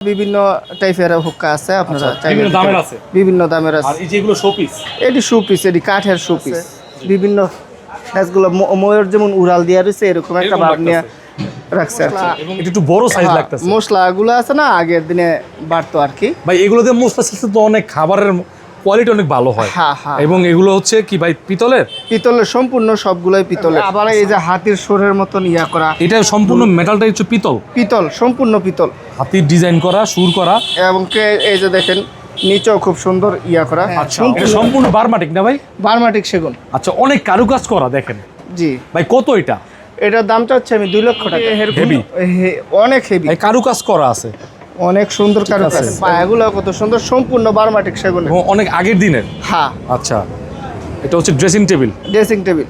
বিভিন্ন টাইপের হুক্কা আছে আপনারা আচ্ছা, বিভিন্ন দামের আছে? বিভিন্ন দামের আর এই যেগুলো শোপিস এটি শুপিস এটি কাঠের শুপিস বিভিন্ন গাছগুলো ময়ূর যেমন উড়াল দিয়া রয়েছে এরকম একটা ভাব নিয়ে মশলা রাখছে আর এটা একটু বড় সাইজ হ্যাঁ, লাগতেছে। মশলাগুলো আছে না আগের দিনে বাড়তো আর কি। ভাই এগুলো দিয়ে মশলা তো অনেক খাবারের কোয়ালিটি অনেক ভালো হয়। হ্যাঁ, হ্যাঁ। এবং এগুলো হচ্ছে কি ভাই পিতলের? পিতলের সম্পূর্ণ সবগুলোই পিতলের। আবার এই যে হাতির সোরের মতন ইয়া করা। এটা সম্পূর্ণ মেটালটা হচ্ছে পিতল। পিতল সম্পূর্ণ পিতল। হাতির ডিজাইন করা সুর করা। এবং কে এই যে দেখেন নিচেও খুব সুন্দর ইয়া করা। আচ্ছা সম্পূর্ণ বারমাটিক না ভাই? বার্মাটিক সেগুন। আচ্ছা অনেক কারুকাজ করা দেখেন। জি। ভাই কত এটা? এটার দামটা হচ্ছে আমি দুই লক্ষ টাকা। Heavy? হে- অনেক হেভি কারুকাজ করা আছে। অনেক সুন্দর কারুকাজ। পায়াগুলো কত সুন্দর সম্পূর্ণ বার্মাটিক এবং অনেক আগের দিনের? হ্যাঁ। আচ্ছা। এটা হচ্ছে ড্রেসিং টেবিল ড্রেসিং টেবিল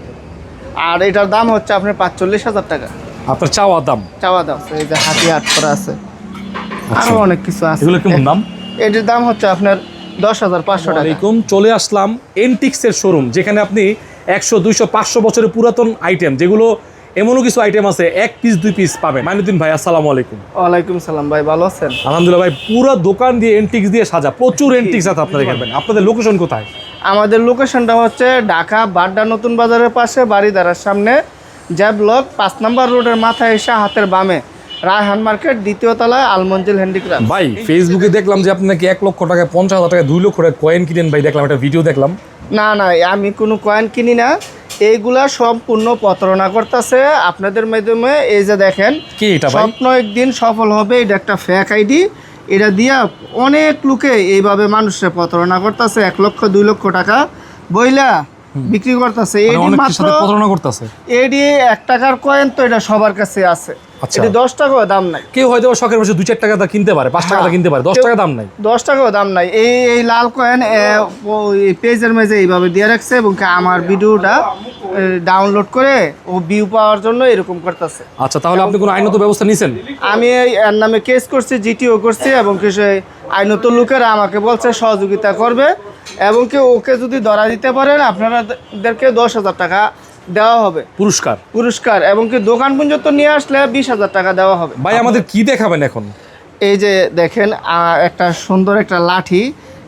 আর এটার দাম হচ্ছে আপনার পাঁচচল্লিশ হাজার টাকা। আপনার চাওয়া দাম? চাওয়া দাম। এই যে হাতি হাট করা আছে। আরও অনেক কিছু আছে। আচ্ছা। এগুলো কেমন দাম? এটির দাম হচ্ছে আপনার দশ হাজার পাঁচশো টাকা। আলাইকুম চলে আসলাম এনটিক্সের শোরুম যেখানে আপনি একশো দুইশো পাঁচশো বছরের পুরাতন আইটেম যেগুলো এমনও কিছু আইটেম আছে এক পিস দুই পিস পাবেন। মাইনুদ্দিন ভাই আসসালামু আলাইকুম। ওয়ালাইকুম সালাম ভাই ভালো আছেন? আলহামদুলিল্লাহ ভাই পুরো দোকান দিয়ে এন্টিক্স দিয়ে সাজা প্রচুর এন্টিক্স আছে আপনাদের এখানে আপনাদের লোকেশন কোথায়? আমাদের লোকেশনটা হচ্ছে ঢাকা বাড্ডা নতুন বাজারের পাশে বাড়িদারার সামনে জ্যাব ব্লক পাঁচ নম্বর রোডের মাথায় এসে হাতের বামে। রায়হান মার্কেট দ্বিতীয় তলায় আলমঞ্জিল হ্যান্ডিক্রাফট। ভাই ফেসবুকে দেখলাম যে আপনি নাকি এক লক্ষ টাকা পঞ্চাশ হাজার টাকায় দুই লক্ষ টাকা কয়েন কিনেন ভাই দেখলাম একটা ভিডিও দেখলাম। না না আমি কোনো কয়েন কিনি না। এইগুলা সম্পূর্ণ প্রতারণা করতেছে আপনাদের মাধ্যমে এই যে দেখেন কি এটা স্বপ্ন একদিন সফল হবে এটা একটা ফেক আইডি এটা দিয়া অনেক লোকে এইভাবে মানুষে প্রতারণা করতেছে এক লক্ষ দুই লক্ষ টাকা বইলা বিক্রি করতেছে। মানে অনেক মাত্র প্রতারণা করতেছে। এডি এক টাকার কয়েন তো এটা সবার কাছে আছে। এটি দশ টাকাও দাম নাই। কেউ হয়তো শখের বসে দুই চার টাকা কিনতে পারে পাঁচ টাকা কিনতে পারে দশ টাকা দাম নাই। দশ টাকাও দাম নাই। এই এই লাল কয়েন পেজের এইভাবে দিয়ে রাখছে এবং কি আমার ভিডিওটা ডাউনলোড করে ও ভিউ পাওয়ার জন্য এরকম করতেছে। আচ্ছা তাহলে আপনি কোনো আইনত ব্যবস্থা নিছেন? আমি এর নামে কেস করছি জিটিও করছি এবং কি সে আইনত লোকেরা আমাকে বলছে সহযোগিতা করবে এবং কি ওকে যদি ধরা দিতে পারেন আপনারাদেরকে দশ হাজার টাকা দেওয়া হবে। পুরস্কার। পুরস্কার এবং কি দোকান পর্যন্ত নিয়ে আসলে বিশ হাজার টাকা দেওয়া হবে। ভাই আমাদের কি দেখাবেন এখন? এই যে দেখেন একটা সুন্দর একটা লাঠি।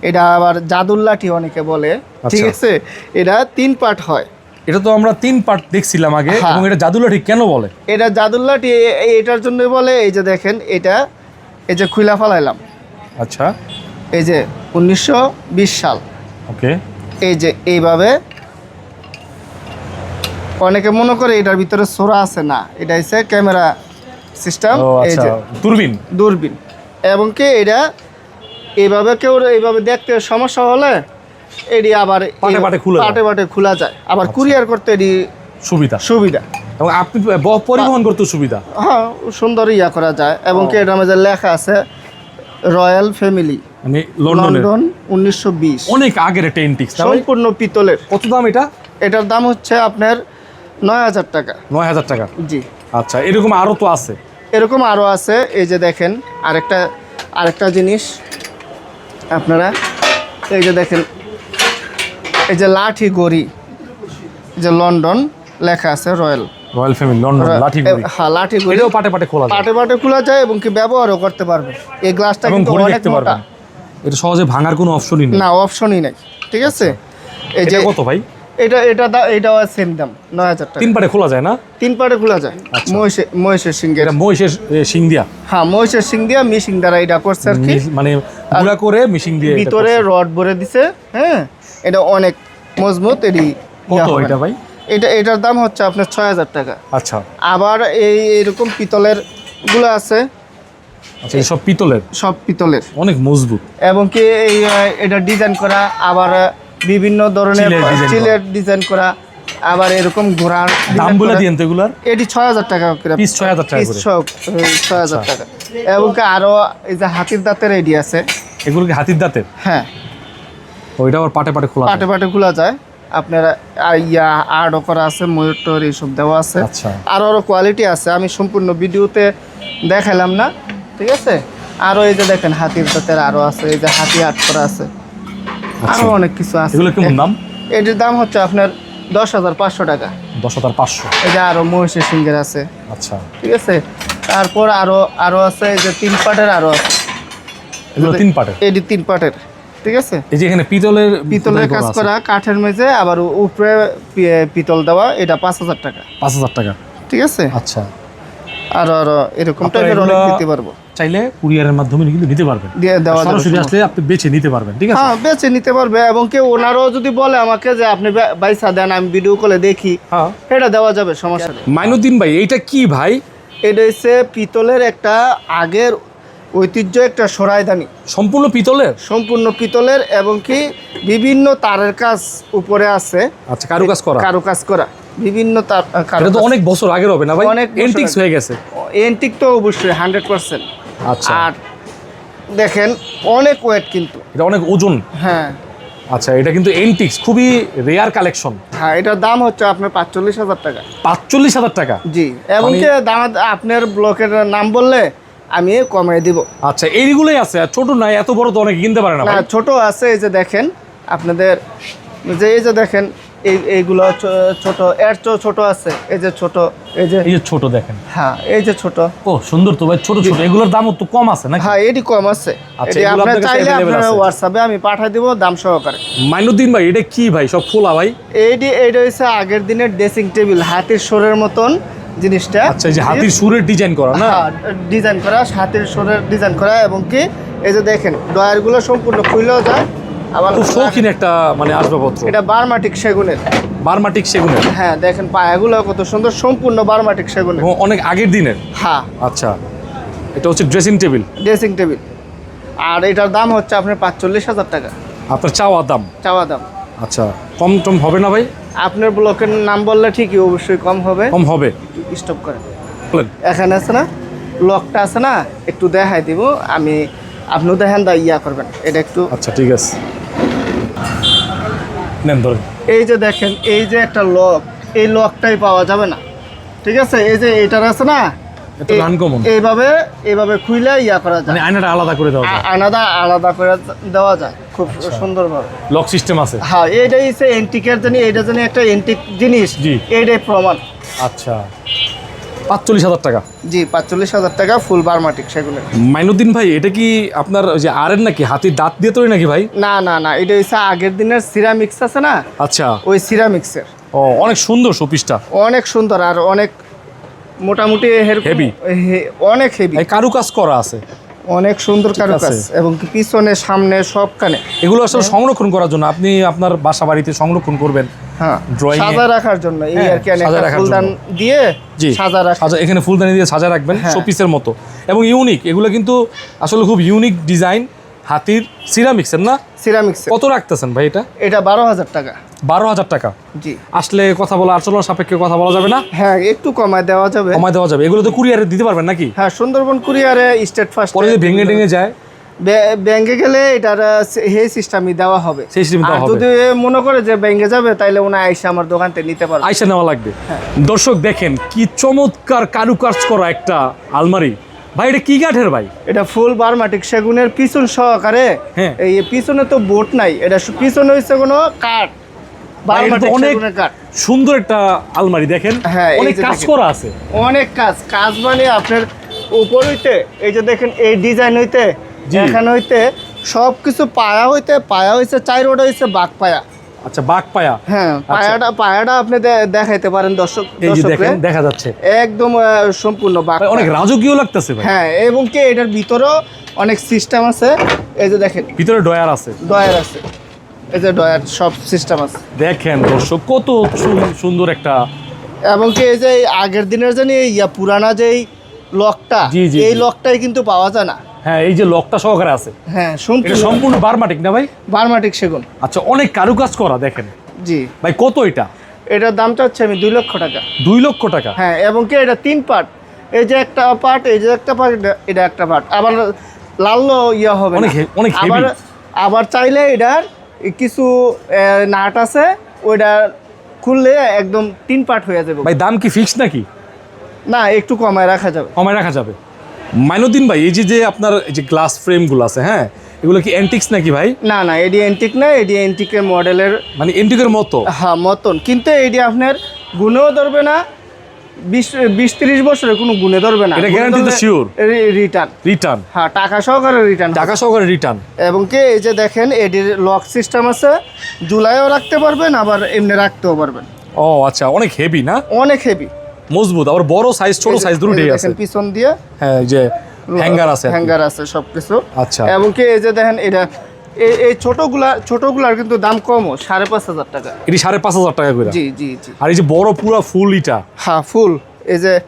এটা আবার জাদুর লাঠি অনেকে বলে। ঠিক আচ্ছা। আছে? এটা তিন পার্ট হয়। এটা তো আমরা তিন পার্ট দেখছিলাম আগে। হ্যাঁ। এবং এটা জাদুর লাঠি কেন বলে? এটা জাদুর লাঠি এটার জন্য বলে এই যে দেখেন এটা এই যে খুলা ফালাইলাম। আচ্ছা। এই যে উনিশশো বিশ সাল। ওকে। এই যে এইভাবে অনেকে মনে করে এটার ভিতরে সোরা আছে না। এটা হচ্ছে ক্যামেরা সিস্টেম এই আচ্ছা যে দূরবীন। দূরবীন। এবং কি এটা এইভাবে কেউ এইভাবে দেখতে সমস্যা হলে এটি আবার পাটে পাটে খোলা যায়। আচ্ছা। পাটে পাটে খোলা যায়। আবার কুরিয়ার করতে এটি সুবিধা। সুবিধা। এবং আপনি পরিবহন করতে সুবিধা। হ্যাঁ সুন্দর ইয়া করা যায়। এবং কি এটার মধ্যে লেখা আছে রয়্যাল ফ্যামিলি। লন্ডনের লন্ডন। উনিশশো বিশ। অনেক আগের একটা সম্পূর্ণ পিতলের। কত দাম এটা? এটার দাম হচ্ছে আপনার নয় হাজার টাকা। নয় হাজার টাকা। জি। আচ্ছা এরকম আরও তো আছে। এরকম আরও আছে এই যে দেখেন আরেকটা আরেকটা জিনিস। আপনারা এই যে দেখেন এই যে লাঠি গড়ি যে লন্ডন লেখা আছে রয়্যাল। রয়্যাল ফ্যামিলি লন্ডন লাঠি গুড়ি। হ্যাঁ লাঠি গড়ি। এটাও পাটে পাটে খোলা যায়। পাটে পাটে খোলা যায় এবং কি ব্যবহারও করতে পারবে। এই গ্লাসটা কিন্তু অনেক মোটা। এটা সহজে ভাঙার কোনো অপশনই নেই। না অপশনই নাই। ঠিক আছে? এই যে কত ভাই? এটা এটা দা- এটাও সেম দাম নয় হাজার টাকা। তিন পাটে খোলা যায় না? তিন পাটে খোলা যায়। আচ্ছা। মহিষে মহিষের সিংহের এটা মহিষের সিং দিয়া? হ্যাঁ মহিষের সিং দিয়া মিশিং দ্বারা এটা করছে আর কি। মানে গুঁড়া করে মিশিং দিয়ে ভিতরে রড ভরে দিছে হ্যাঁ? এটা অনেক মজবুত এটি কত এটা ভাই? এটা এটার দাম হচ্ছে আপনার ছয় হাজার টাকা। আচ্ছা। আবার এই এরকম পিতলেরগুলো আছে। আচ্ছা এসব পিতলের? সব পিতলের। অনেক মজবুত। এবং কি এই এটা ডিজাইন করা আবার বিভিন্ন ধরনের চিলের ডিজাইন করা। আবার এরকম ঘোড়ার দাম বলে দিয়েন তো এগুলার? এটি ছয় হাজার টাকা পিস ছয় হাজার টাকা ছয় হাজার আচ্ছা। টাকা। এবং কি আরও এই যে হাতির দাঁতের এডি আছে। এগুলো কি হাতির দাঁতের? হ্যাঁ। ওইটা আবার পাটে পাটে খোলা পাটে পাটে খোলা যায়। আপনারা আর ইয়া আর্টও করা আছে ময়ূর টয়ূর এইসব দেওয়া আছে। আরও আরও কোয়ালিটি আছে। আমি সম্পূর্ণ ভিডিওতে দেখালাম না। ঠিক আছে? আরও এই যে দেখেন হাতির দাঁতের আরও আছে। এই যে হাতি আর্ট করা আছে। আরও অনেক কিছু আছে। এগুলো কেমন দাম? এটির দাম হচ্ছে আপনার দশ হাজার পাঁচশো টাকা। দশ হাজার পাঁচশো? এই যে আরও মহিষের সিংহের আছে। আচ্ছা। ঠিক আছে? তারপর আরও আরও আছে এই যে তিন পাটের আরও আছে। এগুলো তিন পার্টের এটি তিন পার্টের ঠিক আছে? এই যে এখানে পিতলের পিতলের কাজ করা কাঠের মেঝে আবার উপরে পিতল দেওয়া এটা পাঁচ হাজার টাকা। পাঁচ হাজার টাকা। ঠিক আছে? আচ্ছা। আর আর এরকম টাইপের অনেক দিতে পারব। চাইলে কুরিয়ারের মাধ্যমে কিন্তু নিতে পারবেন। সরাসরি আসলে আপনি বেছে নিতে পারবেন ঠিক আছে? হ্যাঁ বেছে নিতে পারবে এবং কেউ ওনারও যদি বলে আমাকে যে আপনি বাইসা দেন আমি ভিডিও কলে দেখি হ্যাঁ। এটা দেওয়া যাবে সমস্যা নেই। মাইনুদ্দিন ভাই এইটা কি ভাই? এটা হচ্ছে পিতলের একটা আগের ঐতিহ্য একটা সরাইদানি। সম্পূর্ণ পিতলের? সম্পূর্ণ পিতলের এবং কি বিভিন্ন তারের কাজ উপরে আছে। আচ্ছা কারু কারুকাজ করা। কারুকাজ করা। বিভিন্ন তার এটা তো অনেক বছর আগের হবে না ভাই? অনেক এন্টিক্স হয়ে গেছে। এন্টিক তো অবশ্যই হান্ড্রেড পার্সেন্ট আচ্ছা। আর দেখেন অনেক ওয়েট কিন্তু। এটা অনেক ওজন। হ্যাঁ। আচ্ছা এটা কিন্তু এন্টিক্স খুবই রেয়ার কালেকশন হ্যাঁ এটার দাম হচ্ছে আপনার পাঁচচল্লিশ হাজার টাকা। পাঁচচল্লিশ হাজার টাকা? জি এবং কি দাম আপনার ব্লকের নাম বললে আমি কমাই দিব। আচ্ছা এইগুলোই আছে আর ছোট নাই এত বড় তো অনেকে কিনতে পারে না না ছোট আছে এই যে দেখেন আপনাদের যে এই যে দেখেন এইগুলো ছোট এর চেয়েও ছোট আছে। এই যে ছোট এই যে এই যে ছোট দেখেন। হ্যাঁ এই যে ছোট। ও সুন্দর তো ভাই ছোট ছোট। এগুলোর দামও তো কম আছে নাকি? হ্যাঁ এটি কম আছে। আচ্ছা, আপনার চাইলে আপনার হোয়াটসঅ্যাপে আমি পাঠিয়ে দিব দাম সহকারে। মাইনুদ্দিন ভাই এটা কি ভাই? সব খোলা ভাই? এইটি এইটা হচ্ছে আগের দিনের ড্রেসিং টেবিল হাতির সোরের মতন জিনিসটা। আচ্ছা এই যে হাতির সুরের ডিজাইন করা না? হ্যাঁ ডিজাইন করা হাতির সোরের ডিজাইন করা এবং কি এই যে দেখেন ডয়ারগুলো সম্পূর্ণ খুলেও যায়। খুব শৌখিন একটা মানে আসবাবপত্র। এটা বারমাটিক সেগুনের। বার্মাটিক সেগুনের? হ্যাঁ দেখেন পায়াগুলো কত সুন্দর সম্পূর্ণ বারমাটিক সেগুনের। অনেক আগের দিনের? হ্যাঁ। আচ্ছা। এটা হচ্ছে ড্রেসিং টেবিল ড্রেসিং টেবিল আর এটার দাম হচ্ছে আপনার পাঁচচল্লিশ হাজার টাকা। আপনার চাওয়া দাম? চাওয়া দাম। আচ্ছা কম টম হবে না ভাই? আপনার ব্লকের নাম বললে ঠিকই অবশ্যই কম হবে। কম হবে? স্টপ করেন। এখানে আছে না লকটা আছে না একটু দেখাই দিব আমি আপনিও দেখেন দা ইয়া করবেন। এটা একটু আচ্ছা ঠিক আছে। নেন ধরেন। এই যে দেখেন এই যে একটা লক এই লকটাই পাওয়া যাবে না। ঠিক আছে? এই যে এটার আছে না? এটা। এইভাবে এইভাবে খুইলে ইয়া করা যায়। মানে আয়নাটা আলাদা করে দেওয়া যায়। আ- আলাদা আলাদা করে দেওয়া যায়। খুব সুন্দরভাবে। লক সিস্টেম আছে। হ্যাঁ এইটাই হচ্ছে এন্টিকের জানি এইটা জানি একটা এন্টিক জিনিস। জি। এইটাই প্রমাণ। আচ্ছা। পাঁচচল্লিশ হাজার টাকা। জি পাঁচচল্লিশ হাজার টাকা ফুল বার্মাটিক সেগুলো। মাইনুদ্দিন ভাই এটা কি আপনার ওই যে আরের নাকি? হাতির দাঁত দিয়ে তৈরি নাকি ভাই? না না না এটা হচ্ছে আগের দিনের সিরামিক্স আছে না? আচ্ছা। ওই সিরামিক্সের। ও অনেক সুন্দর শোপিসটা অনেক সুন্দর আর অনেক মোটামুটি হেভি? অনেক হেভি কারুকাজ করা আছে। অনেক সুন্দর কারুকাজ। এবং পিছনে সামনে সবখানে এগুলো আসলে সংরক্ষণ করার জন্য আপনি আপনার বাসা বাড়িতে সংরক্ষণ করবেন। হ্যাঁ সাজা রাখার জন্য। এই হ্যাঁ, আর কি সাজা একটা রাখার ফুলদান দিয়ে জি সাজা রাখা এখানে ফুলদানি দিয়ে সাজা রাখবেন হ্যাঁ। শোপিসের মতো। এবং ইউনিক এগুলো কিন্তু আসলে খুব ইউনিক ডিজাইন হাতির সিরামিক্সের না? সিরামিক্স কত রাখতেছেন ভাই এটা? এটা বারো হাজার টাকা। বারো হাজার টাকা। জি। আসলে কথা বলা আচরণ সাপেক্ষে কথা বলা যাবে না? হ্যাঁ একটু কমায় দেওয়া যাবে। কমায় দেওয়া যাবে। এগুলো তো কুরিয়ারে দিতে পারবেন নাকি? হ্যাঁ সুন্দরবন কুরিয়ারে স্টেট ফার্স্ট পরে ভেঙে টেঙে যায়? ব্যাংকে গেলে এটার হে সিস্টেমই দেওয়া হবে। সেই system দেওয়া হবে। যদি মনে করে যে ব্যাংকে যাবে তাইলে ওনা আইসা আমার দোকান থেকে নিতে পারবে। আইসা নেওয়া লাগবে। হ্যাঁ। দর্শক দেখেন কি চমৎকার কারুকাজ করা একটা আলমারি। ভাই এটা কি কাঠের ভাই? এটা ফুল বারমাটিক সেগুনের পিছন সহকারে হ্যাঁ। এই পিছনে তো বোট নাই। এটা পিছনে হচ্ছে কোনো কাঠ ভাই, এটা তো বারমাটিক অনেক সুন্দর একটা আলমারি দেখেন। হ্যাঁ, অনেক কাজ করা আছে। অনেক কাজ। কাজ মানে আপনার উপর হইতে এই যে দেখেন এই ডিজাইন হইতে। এখানে হইতে সব কিছু পায়া হইতে পায়া হইছে চাই রোড হইছে বাঘ পায়া। আচ্ছা বাঘ পায়া? হ্যাঁ পায়াটা পায়াটা আপনি দেখাইতে পারেন দর্শক। দেখেন দেখা যাচ্ছে। একদম সম্পূর্ণ বাঘ অনেক। রাজকীয় লাগতেছে হ্যাঁ এবং কি এটার ভিতরেও অনেক সিস্টেম আছে। এই যে দেখেন ভিতরে ডয়ার আছে। ডয়ার আছে। এই যে ডয়ার সব সিস্টেম আছে। দেখেন দর্শক কত সুন্দর একটা এবং কি এই যে আগের দিনের জানি ইয়া পুরানা যেই লকটা এই। লকটাই কিন্তু পাওয়া যায় না। হ্যাঁ এই যে লকটা সহকারে আছে। হ্যাঁ সম্পূর্ণ বারমাটিক না ভাই? বারমাটিক সেগুন। আচ্ছা অনেক কারুকাজ করা দেখেন। জি। ভাই কত এটা? এটার দামটা হচ্ছে আমি দুই লক্ষ টাকা। দুই লক্ষ টাকা? হ্যাঁ এবং কি এটা তিন পার্ট। এই যে একটা পার্ট এই যে একটা পার্ট এটা একটা পার্ট। আবার লাল্লো ইয়া হবে অনেক অনেক আবার আবার চাইলে এটার কিছু নাট আছে ওইটা খুললে একদম তিন পার্ট হয়ে যাবে। ভাই দাম কি ফিক্স নাকি? না একটু কমায় রাখা যাবে। কমায় রাখা যাবে। মাইনুদ্দিন ভাই এই যে যে আপনার এই যে গ্লাস ফ্রেমগুলো আছে হ্যাঁ এগুলো কি অ্যান্টিক্স নাকি ভাই? না না এডি এন্টিক না এডি এন্টিকের মডেলের মানে এন্টিকের মতো? হ্যাঁ মতন। কিন্তু এডি আপনার গুণেও ধরবে না বিশ ত্রিশ বছরে কোনো গুণে ধরবে না। এটা guarantee তো sure? রিটার্ন রিটার্ন হ্যাঁ টাকা সহকারে রিটার্ন টাকা সহকারে রিটার্ন এবং কি এই যে দেখেন এটির লক সিস্টেম আছে জুলাইও রাখতে পারবেন আবার এমনি রাখতেও পারবেন। ও আচ্ছা অনেক হেভি না? অনেক হেভি মজবুত আবার বড় সাইজ ছোট সাইজ দুটোই আছে। পিছন দিয়ে হ্যাঁ যে হ্যাঙ্গার আছে হ্যাঙ্গার আছে সবকিছু। আচ্ছা। এবং কি এই যে দেখেন এটা এই এই ছোটগুলা ছোটগুলার কিন্তু দাম কমও সাড়ে পাঁচ হাজার টাকা। এটি সাড়ে পাঁচ হাজার টাকা করে। জি জি জি। আর এই যে বড় পুরো ফুল ইটা হ্যাঁ ফুল। এই যে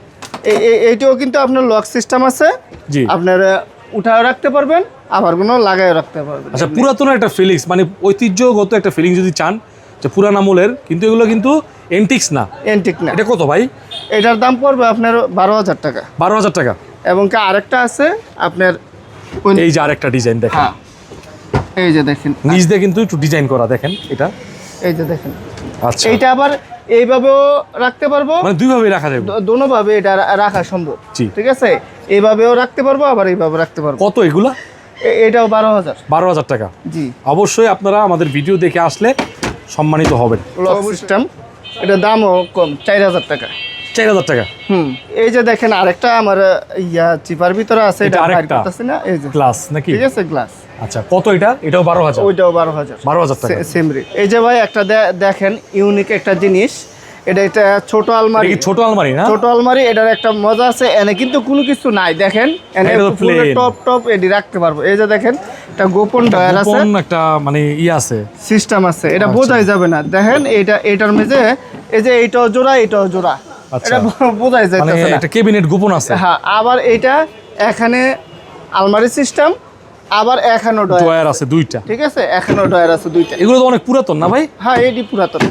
এই- এই- এইটাও কিন্তু আপনার লক সিস্টেম আছে। জি। আপনার উঠাও রাখতে পারবেন আবার কোনো লাগাইও রাখতে পারবেন। আচ্ছা পুরাতন একটা ফিলিংস মানে ঐতিহ্যগত একটা ফিলিং যদি চান যে পুরান আমলের কিন্তু এগুলো কিন্তু এন্টিক্স না। এন্টিক না। এটা কত ভাই? এটার দাম পড়বে আপনার বারো হাজার টাকা। বারো হাজার টাকা। এবং কি আরেকটা আছে আপনার এই যে আরেকটা ডিজাইন দেখেন। হ্যাঁ। এই যে দেখেন। নিচ দিয়ে কিন্তু একটু ডিজাইন করা দেখেন এটা। এই যে দেখেন। আচ্ছা। এইটা আবার এইভাবেও রাখতে পারব? মানে দুইভাবেই রাখা যাবে। দোনো ভাবে এটা রাখা সম্ভব। ঠিক আছে? এইভাবেও রাখতে পারব আবার এইভাবে রাখতে পারব। কত এগুলা? এটাও বারো হাজার। বারো হাজার টাকা। জি। অবশ্যই আপনারা আমাদের ভিডিও দেখে আসলে সম্মানিত হবেন। লক সিস্টেম এটা দামও কম চার হাজার টাকা। চার হাজার টাকা। হুম। এই যে দেখেন আরেকটা আমার ইয়া চিপার ভিতরে আছে এটা আরেকটা? করতেছি না এই যে। গ্লাস নাকি? ঠিক আছে গ্লাস। আচ্ছা কত এটা? এটাও বারো হাজার। ওইটাও বারো হাজার। বারো হাজার টাকা। সেম রেট এই যে ভাই একটা দেখেন ইউনিক একটা জিনিস। এটা একটা ছোট আলমারি। ছোট আলমারি না? ছোট আলমারি এটার একটা মজা আছে। এনে কিন্তু কোনো কিছু নাই দেখেন। এনে। টপ টপ এডি রাখতে পারব। এই যে দেখেন একটা গোপন ডয়ার আছে। একটা মানে ই আছে। সিস্টেম আছে। এটা আচ্ছা। বোঝাই যাবে না। দেখেন এটা এটার মেঝে এই যে এইটাও জোড়া এটাও জোড়া। এটা বোঝাই মানে গোপন আছে? হ্যাঁ আবার এইটা এখানে আলমারি সিস্টেম আবার এখানো ডয়ার আছে। দুইটা। ঠিক আছে? এখানো ডয়ার আছে দুইটা। এগুলো তো অনেক পুরাতন না ভাই? হ্যাঁ এডি পুরাতন।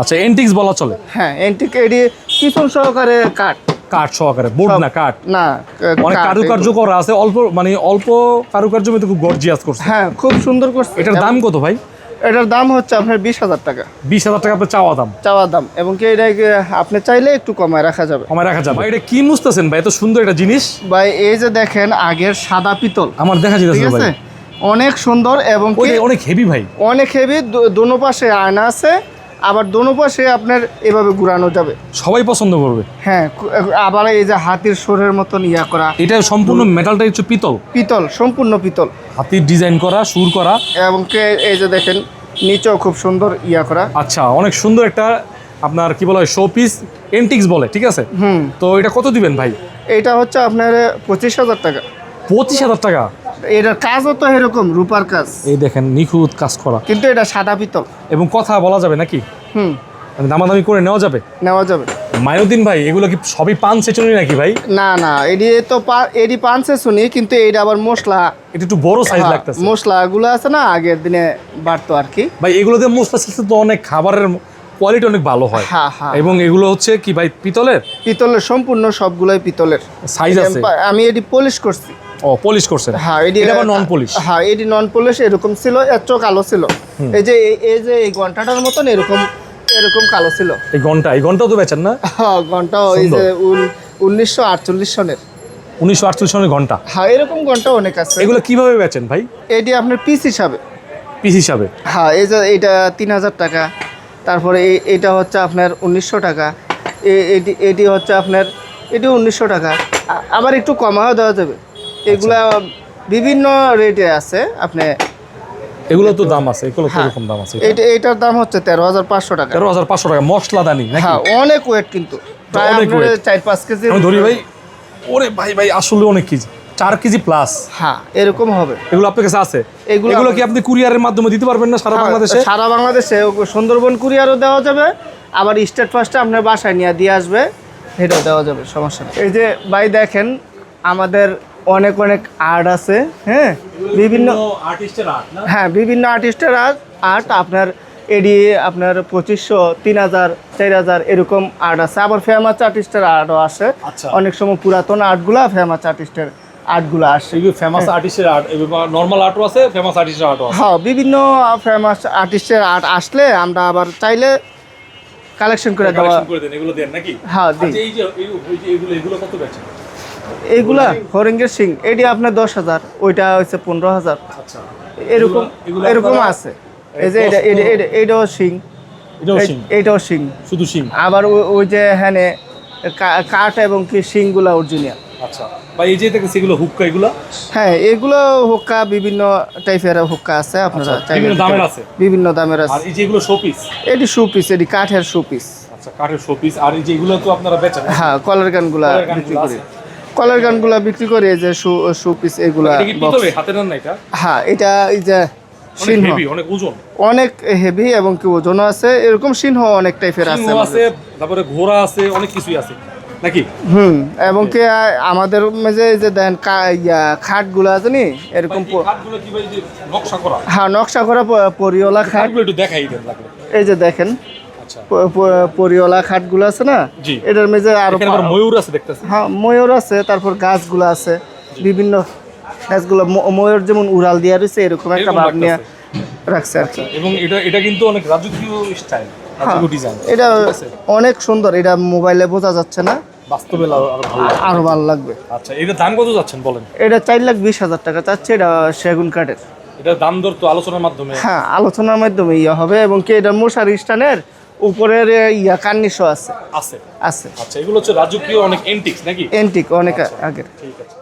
আচ্ছা এন্টিক্স বলা চলে। হ্যাঁ এন্টিক এডি পিছন সহকারে কাঠ। কাঠ সহকারে বোর্ড না কাঠ? না অনেক কারুকার্য করা আছে অল্প মানে অল্প কারুকার্য মধ্যে খুব গর্জিয়াস করছে। হ্যাঁ খুব সুন্দর করছে। এটার দাম কত ভাই? এটার দাম হচ্ছে আপনার বিশ হাজার টাকা। বিশ হাজার টাকা আপনার চাওয়া দাম। চাওয়া দাম। এবং কি এটা আপনি চাইলে একটু কমায় রাখা যাবে। কমায় রাখা যাবে। এটা কি মুছতেছেন ভাই? এত সুন্দর একটা জিনিস। ভাই এই যে দেখেন আগের সাদা পিতল। আমার দেখা ঠিক যেতেছে আছে? ভাই। অনেক সুন্দর এবং অনেক হেভি ভাই। অনেক হেভি দোনো পাশে আয়না আছে। আবার দোনো পাশে আপনার এভাবে ঘুরানো যাবে। সবাই পছন্দ করবে। হ্যাঁ আবার এই যে হাতির সোরের মতন ইয়া করা। এটা সম্পূর্ণ মেটালটা হচ্ছে পিতল। পিতল সম্পূর্ণ পিতল। হাতির ডিজাইন করা সুর করা। এবং এই যে দেখেন নিচেও খুব সুন্দর ইয়া করা। আচ্ছা অনেক সুন্দর একটা আপনার কি বলা হয় শো পিস এন্টিক্স বলে ঠিক আছে? হুম। তো এটা কত দিবেন ভাই? এটা হচ্ছে আপনার পঁচিশ হাজার টাকা। পঁচিশ হাজার টাকা? এটার কাজও তো এরকম রূপার কাজ। এই দেখেন নিখুঁত কাজ করা। কিন্তু এটা সাদা পিতল। এবং কথা বলা যাবে নাকি? হুম। মানে দামাদামি করে নেওয়া যাবে? নেওয়া যাবে। মাইনুদ্দিন ভাই এগুলো কি সবই পান সেচুরি নাকি ভাই? না না এডি তো এডি পানসে শুনি কিন্তু এইটা আবার মশলা। এটা একটু বড় সাইজ হ্যাঁ, লাগতেছে। মশলাগুলো আছে না আগের দিনে বাড়তো আর কি। ভাই এগুলোতে মশলা সিস্টেম তো অনেক খাবারের কোয়ালিটি অনেক ভালো হয়। হ্যাঁ হ্যাঁ। এবং এগুলো হচ্ছে কি ভাই পিতলের? পিতলের সম্পূর্ণ সবগুলোই পিতলের। সাইজ আছে। আমি এটি পলিশ করছি। ও পলিশ করছেন হ্যাঁ এটি আবার নন পলিশ হ্যাঁ এটি নন পলিশ এরকম ছিল চোখ কালো ছিল। এই যে এই- যে এই ঘন্টাটার মতন এরকম এরকম কালো ছিল। এই ঘণ্টা এই ঘন্টাও তো বেচেন না? হ্যাঁ ঘণ্টা ওই যে উনিশশো আটচল্লিশ সনের। উনিশশো আটচল্লিশ সনের ঘণ্টা? হ্যাঁ এরকম ঘণ্টা অনেক আছে। এগুলো কীভাবে বেচেন ভাই? এটি আপনার পিস হিসাবে। পিস হিসাবে? হ্যাঁ এই যে এটা তিন হাজার টাকা। তারপরে এটা হচ্ছে আপনার উনিশশো টাকা। এটি এটি হচ্ছে আপনার এটি উনিশশো টাকা। আবার একটু কমাও দেওয়া যাবে। এগুলা বিভিন্ন রেটে আছে আপনি এগুলো তো দাম আছে এগুলো তো হ্যাঁ। এরকম দাম আছে? এটা এটার দাম হচ্ছে তেরো হাজার পাঁচশো টাকা। তেরো হাজার পাঁচশো টাকা মশলা দানি নাকি? হ্যাঁ অনেক ওয়েট কিন্তু। প্রায়। চার পাঁচ কেজি আমি ধরি ভাই ওরে ভাই ভাই আসলে অনেক কেজি। চার কেজি প্লাস হ্যাঁ এরকম হবে। এগুলো আপনার কাছে আছে? এগুলো এগুলো কি আপনি কুরিয়ারের মাধ্যমে দিতে পারবেন না সারা হ্যাঁ, বাংলাদেশে? সারা বাংলাদেশে সুন্দরবন কুরিয়ারও দেওয়া যাবে আবার স্টেট ফার্স্টে আপনার বাসায় নিয়ে দিয়ে আসবে সেটাও দেওয়া যাবে সমস্যা নেই। এই যে ভাই দেখেন আমাদের অনেক অনেক আর্ট আছে হ্যাঁ? বিভিন্ন আর্টিস্টের আর্ট হ্যাঁ বিভিন্ন আর্টিস্টের আর্ট আর্ট আপনার এডি আপনার পঁচিশশো তিন হাজার চার হাজার এরকম আর্ট আছে। আবার ফেমাস আর্টিস্টের আর্টও আসে। অনেক সময় পুরাতন আর্টগুলা ফেমাস আর্টিস্টের আর্টগুলো আসে। ফেমাস আর্টিস্টের আর্ট নর্মাল আর্টও আছে ফেমাস আর্টিস্টের আর্টও হ্যাঁ বিভিন্ন ফেমাস আর্টিস্টের আর্ট আসলে আমরা আবার চাইলে কালেকশন করে দেওয়া কালেকশন করে দেন এগুলো দেন নাকি? হ্যাঁ আচ্ছা, এই যে এগুলো কত বেচেন? এইগুলা হরিঙ্গের সিং এটি আপনার দশ হাজার ওইটা হচ্ছে পনেরো হাজার। আচ্ছা। এরকম এরকম আছে। এই যে এটা এটা- এটা- এইটাও সিং এটাও সিং শুধু সিং আবার ওই- যে হ্যাঁ কাঠ এবং কি শিংগুলা অরিজিনাল। আচ্ছা। ভাই এই যে দেখেছি এগুলো হুক্কা এগুলো? হ্যাঁ এগুলো হুক্কা বিভিন্ন টাইপের হুক্কা আছে আপনারা আচ্ছা, বিভিন্ন দামের আছে? বিভিন্ন দামের আর এই যে এগুলো শোপিস এটি শুপিস এটি কাঠের শুপিস আচ্ছা কাঠের শোপিস আর এই যে এগুলো তো আপনারা বেচেন? হ্যাঁ কলার গানগুলা বিক্রি করি। কলার গানগুলা বিক্রি করি এই যে শু শু পিস এগুলা এটা কি হাতে নেন না এটা? হ্যাঁ এটা এই যে সিংহ। অনেক ওজন। অনেক হেভি এবং কি ওজনও আছে এরকম সিংহ অনেক টাইপের আছে আছে তারপরে ঘোড়া আছে অনেক কিছুই আছে। নাকি? হুম এবং কি আমাদের মেঝে যে দেন খাটগুলো আছে নি এরকম হ্যাঁ নকশা করা প- খাট। একটু দেখাই এই যে দেখেন পরিওয়ালা খাটগুলো আছে না? এটার মেঝে আরও ময়ূর আছে দেখতেছি। হ্যাঁ ময়ূর আছে তারপর গাছগুলো আছে। বিভিন্ন গাছগুলো ময়ূর যেমন উড়াল দিয়া রয়েছে এরকম একটা ভাব নিয়ে রাখছে আর কি। এবং এটা এটা কিন্তু অনেক রাজকীয় স্টাইল হ্যাঁ, এটা অনেক সুন্দর এটা মোবাইলে বোঝা যাচ্ছে না। বাস্তবে আরও ভালো লাগবে। আচ্ছা এটা দাম কত যাচ্ছেন বলেন? এটা চার লাখ বিশ হাজার টাকা চাচ্ছে এটা সেগুন কাঠের। এটা দাম দর তো আলোচনার মাধ্যমে। হ্যাঁ আলোচনার মাধ্যমে ইয়ে হবে এবং কি এটা মশারি স্টানের উপরের ইয়া কার্নিশও আছে। আছে। আছে। আচ্ছা এগুলো হচ্ছে রাজকীয় অনেক এন্টিক নাকি? এন্টিক অনেক আগের। ঠিক আছে।